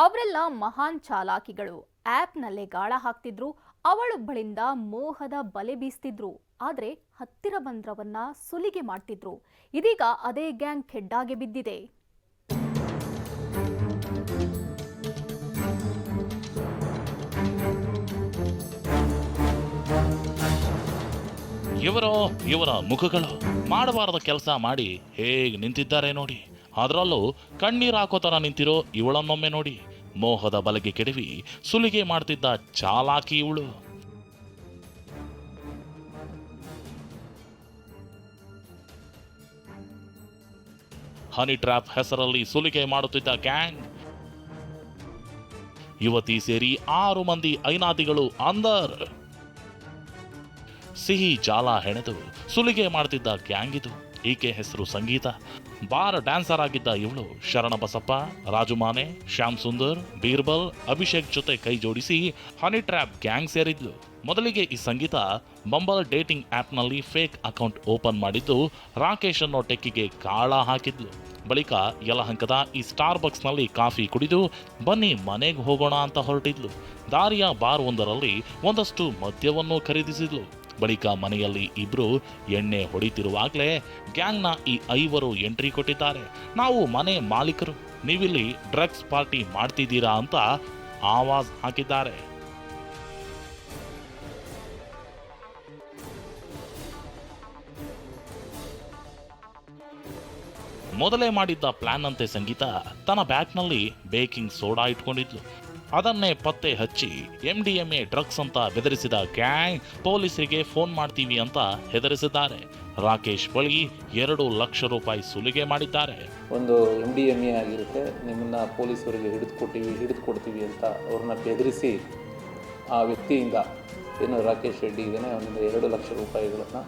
ಅವರೆಲ್ಲ ಮಹಾನ್ ಚಾಲಾಕಿಗಳು. ಆ್ಯಪ್ನಲ್ಲೇ ಗಾಳ ಹಾಕ್ತಿದ್ರು. ಅವಳೊಬ್ಬಳಿಂದ ಮೋಹದ ಬಲೆ ಬೀಸ್ತಿದ್ರು. ಆದರೆ ಹತ್ತಿರ ಬಂದ್ರವನ್ನ ಸುಲಿಗೆ ಮಾಡ್ತಿದ್ರು. ಇದೀಗ ಅದೇ ಗ್ಯಾಂಗ್ ಖೆಡ್ಡಾಗೆ ಬಿದ್ದಿದೆ. ಇವರೋ, ಇವರ ಮುಖಗಳು ಮಾಡಬಾರದ ಕೆಲಸ ಮಾಡಿ ಹೇಗೆ ನಿಂತಿದ್ದಾರೆ ನೋಡಿ. ಅದರಲ್ಲೂ ಕಣ್ಣೀರು ಹಾಕೋ ಥರ ನಿಂತಿರೋ ಇವಳನ್ನೊಮ್ಮೆ ನೋಡಿ. ಮೋಹದ ಬಲಗೆ ಕೆಡವಿ ಸುಲಿಗೆ ಮಾಡ್ತಿದ್ದ ಚಾಲಾಕಿ ಇವಳು. ಹನಿ ಟ್ರ್ಯಾಪ್ ಹೆಸರಲ್ಲಿ ಸುಲಿಗೆ ಮಾಡುತ್ತಿದ್ದ ಗ್ಯಾಂಗ್. ಯುವತಿ ಸೇರಿ ಆರು ಮಂದಿ ಐನಾದಿಗಳು ಅಂದರ್. ಸಿಹಿ ಜಾಲ ಹೆಣೆದು ಸುಲಿಗೆ ಮಾಡ್ತಿದ್ದ ಗ್ಯಾಂಗ್ ಇದು ಈಕೆ ಹೆಸರು ಸಂಗೀತ. ಬಾರ್ ಡ್ಯಾನ್ಸರ್ ಆಗಿದ್ದ ಇವಳು ಶರಣಬಸಪ್ಪ, ರಾಜುಮಾನೆ, ಶ್ಯಾಮ್ ಸುಂದರ್, ಬೀರ್ಬಲ್, ಅಭಿಷೇಕ್ ಜೊತೆ ಕೈ ಜೋಡಿಸಿ ಹನಿ ಟ್ರ್ಯಾಪ್ ಗ್ಯಾಂಗ್ ಸೇರಿದ್ಲು. ಮೊದಲಿಗೆ ಈ ಸಂಗೀತ ಬಂಬಲ್ ಡೇಟಿಂಗ್ ಆ್ಯಪ್ನಲ್ಲಿ ಫೇಕ್ ಅಕೌಂಟ್ ಓಪನ್ ಮಾಡಿದ್ದು ರಾಕೇಶ್ ಅನ್ನೋ ಟೆಕ್ಕಿಗೆ ಕಾಳ ಹಾಕಿದ್ಲು. ಬಳಿಕ ಯಲಹಂಕದ ಈ ಸ್ಟಾರ್ ಬಕ್ಸ್ನಲ್ಲಿ ಕಾಫಿ ಕುಡಿದು ಬನ್ನಿ ಮನೆಗೆ ಹೋಗೋಣ ಅಂತ ಹೊರಟಿದ್ಲು. ದಾರಿಯ ಬಾರ್ ಒಂದರಲ್ಲಿ ಒಂದಷ್ಟು ಮದ್ಯವನ್ನು ಖರೀದಿಸಿದ್ಲು. ಬಳಿಕ ಮನೆಯಲ್ಲಿ ಇಬ್ರು ಎಣ್ಣೆ ಹೊಡಿತಿರುವಾಗಲೇ ಗ್ಯಾಂಗ್ನ ಈ ಐವರು ಎಂಟ್ರಿ ಕೊಟ್ಟಿದ್ದಾರೆ. ನಾವು ಮನೆ ಮಾಲೀಕರು, ನೀವಿಲ್ಲಿ ಡ್ರಗ್ಸ್ ಪಾರ್ಟಿ ಮಾಡ್ತಿದ್ದೀರಾ ಅಂತ ಆವಾಜ್ ಹಾಕಿದ್ದಾರೆ. ಮೊದಲೇ ಮಾಡಿದ್ದ ಪ್ಲಾನ್ ಅಂತೆ ಸಂಗೀತ, ತನ್ನ ಬ್ಯಾಗ್ನಲ್ಲಿ ಬೇಕಿಂಗ್ ಸೋಡಾ ಇಟ್ಕೊಂಡಿದ್ಲು. ಅದನ್ನೇ ಪತ್ತೆ ಹಚ್ಚಿ M D M A drugs ಅಂತ ಬೆದರಿಸಿದ ಗ್ಯಾಂಗ್ ಪೊಲೀಸರಿಗೆ ಫೋನ್ ಮಾಡ್ತೀವಿ ಅಂತ ಹೆದರಿಸಿದ್ದಾರೆ. ರಾಕೇಶ್ ಬಳಿ ಎರಡು ಲಕ್ಷ ರೂಪಾಯಿ ಸುಲಿಗೆ ಮಾಡಿದ್ದಾರೆ. ಒಂದು ಎಂ ಡಿ ಎಂ ಎ ಆಗಿರುತ್ತೆ. ನಿಮ್ಮನ್ನ ಪೊಲೀಸರಿಗೆ ಹಿಡಿದು ಕೊಟ್ಟಿವಿ ಹಿಡಿದು ಕೊಡ್ತೀವಿ ಅಂತ ಅವ್ರನ್ನ ಬೆದರಿಸಿ ಆ ವ್ಯಕ್ತಿಯಿಂದ, ಏನು ರಾಕೇಶ್ ರೆಡ್ಡಿ ಇದ್ದಾನೆ ಅವನಿಂದ ಎರಡು ಲಕ್ಷ ರೂಪಾಯಿಗಳನ್ನು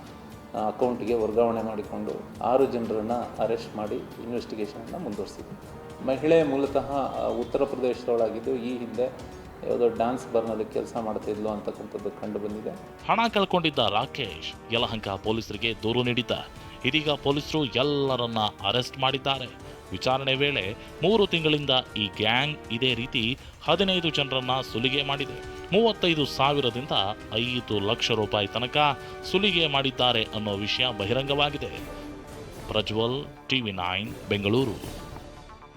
ಅಕೌಂಟಿಗೆ ವರ್ಗಾವಣೆ ಮಾಡಿಕೊಂಡು ಆರು ಜನರನ್ನು ಅರೆಸ್ಟ್ ಮಾಡಿ ಇನ್ವೆಸ್ಟಿಗೇಷನನ್ನು ಮುಂದುವರಿಸಿದೆ ಮಹಿಳೆ ಮೂಲತಃ ಉತ್ತರ ಪ್ರದೇಶದವಳಾಗಿದ್ದು ಈ ಹಿಂದೆ ಯಾವುದೋ ಡ್ಯಾನ್ಸ್ ಬರ್ನಲ್ಲಿ ಕೆಲಸ ಮಾಡ್ತಿದ್ಲು ಅಂತಕ್ಕಂಥದ್ದು ಕಂಡು ಬಂದಿದೆ. ಹಣ ಕಳ್ಕೊಂಡಿದ್ದ ರಾಕೇಶ್ ಯಲಹಂಕ ಪೊಲೀಸರಿಗೆ ದೂರು ನೀಡಿದ್ದ. ಇದೀಗ ಪೊಲೀಸರು ಎಲ್ಲರನ್ನ ಅರೆಸ್ಟ್ ಮಾಡಿದ್ದಾರೆ. ವಿಚಾರಣೆ ವೇಳೆ ಮೂರು ತಿಂಗಳಿಂದ ಈ ಗ್ಯಾಂಗ್ ಇದೇ ರೀತಿ ಹದಿನೈದು ಜನರನ್ನ ಸುಲಿಗೆ ಮಾಡಿದೆ. ಮೂವತ್ತೈದು ಸಾವಿರದಿಂದ ಐದು ಲಕ್ಷ ರೂಪಾಯಿ ತನಕ ಸುಲಿಗೆ ಮಾಡಿದ್ದಾರೆ ಅನ್ನೋ ವಿಷಯ ಬಹಿರಂಗವಾಗಿದೆ. Prajwal, TV nine, Bengaluru.